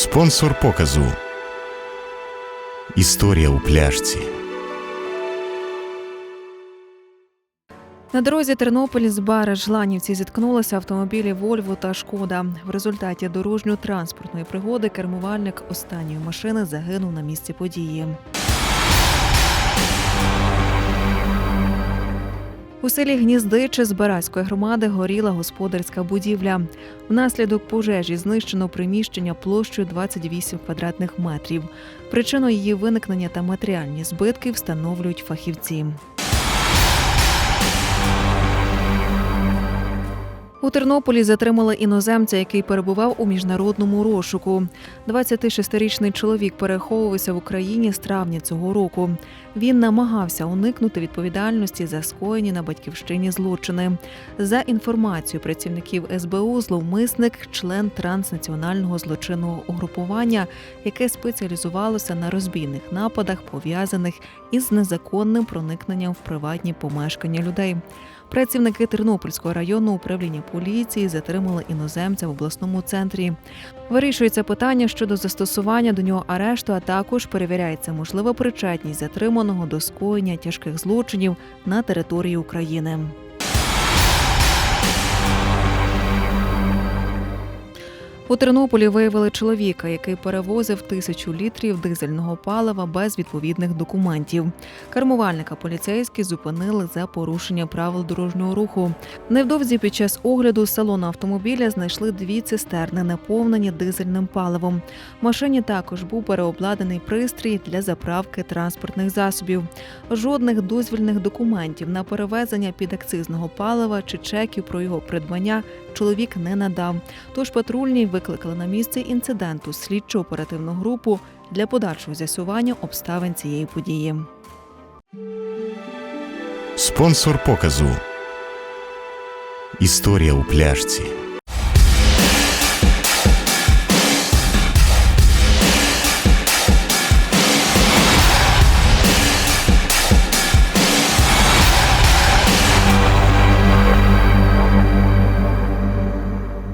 Спонсор показу. Історія у пляшці. На дорозі Тернопіль з бара Жланівці зіткнулися автомобілі Вольво та Шкода. В результаті дорожньо-транспортної пригоди кермувальник останньої машини загинув на місці події. У селі Гніздиче з Бараської громади горіла господарська будівля. Внаслідок пожежі знищено приміщення площею 28 квадратних метрів. Причину її виникнення та матеріальні збитки встановлюють фахівці. У Тернополі затримали іноземця, який перебував у міжнародному розшуку. 26-річний чоловік переховувався в Україні з травня цього року. Він намагався уникнути відповідальності за скоєні на батьківщині злочини. За інформацією працівників СБУ, зловмисник член транснаціонального злочинного угрупування, яке спеціалізувалося на розбійних нападах, пов'язаних із незаконним проникненням в приватні помешкання людей. Працівники Тернопільського районного управління поліції затримали іноземця в обласному центрі. Вирішується питання щодо застосування до нього арешту, а також перевіряється можлива причетність затриманого до скоєння тяжких злочинів на території України. У Тернополі виявили чоловіка, який перевозив тисячу літрів дизельного палива без відповідних документів. Кермувальника поліцейські зупинили за порушення правил дорожнього руху. Невдовзі під час огляду салону автомобіля знайшли дві цистерни, наповнені дизельним паливом. В машині також був переобладнаний пристрій для заправки транспортних засобів. Жодних дозвільних документів на перевезення підакцизного палива чи чеків про його придбання чоловік не надав. Тож патрульні викликали на місце інциденту слідчо-оперативну групу для подальшого з'ясування обставин цієї події. Спонсор показу. Історія у пляшці.